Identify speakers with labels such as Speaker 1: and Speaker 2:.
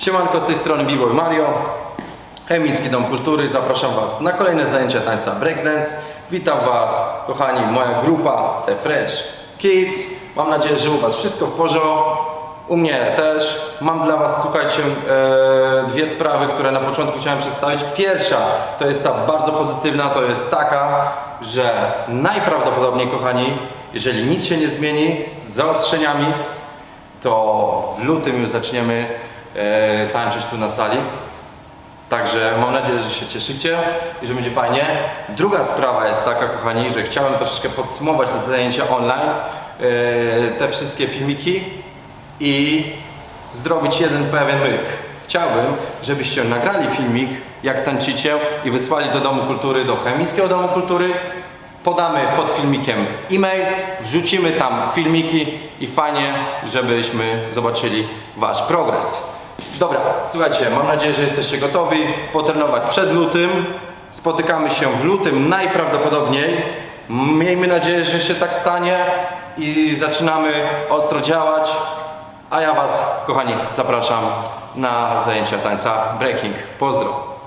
Speaker 1: Siemanko, z tej strony B-Boy Mario, Chemicki Dom Kultury. Zapraszam Was na kolejne zajęcia tańca breakdance. Witam Was, kochani, moja grupa The Fresh Kids. Mam nadzieję, że u Was wszystko w porządku. U mnie też. Mam dla Was, słuchajcie, e, dwie sprawy, które na początku chciałem przedstawić. Pierwsza to jest ta bardzo pozytywna, to jest taka, że najprawdopodobniej, kochani, jeżeli nic się nie zmieni z zaostrzeniami, to w lutym już zaczniemy e, tańczyć tu na sali. Także mam nadzieję, że się cieszycie i że będzie fajnie. Druga sprawa jest taka, kochani, że chciałem troszeczkę podsumować te zajęcia online, e, te wszystkie filmiki i zrobić jeden pewien myk. Chciałbym, żebyście nagrali filmik, jak tańczycie i wysłali do Domu Kultury, do Chemickiego Domu Kultury. Podamy pod filmikiem e-mail, wrzucimy tam filmiki i fajnie, żebyśmy zobaczyli Wasz progres. Dobra, słuchajcie, mam nadzieję, że jesteście gotowi potrenować przed lutym. Spotykamy się w lutym najprawdopodobniej. Miejmy nadzieję, że się tak stanie i zaczynamy ostro działać. A ja Was, kochani, zapraszam na zajęcia tańca breaking. Pozdro!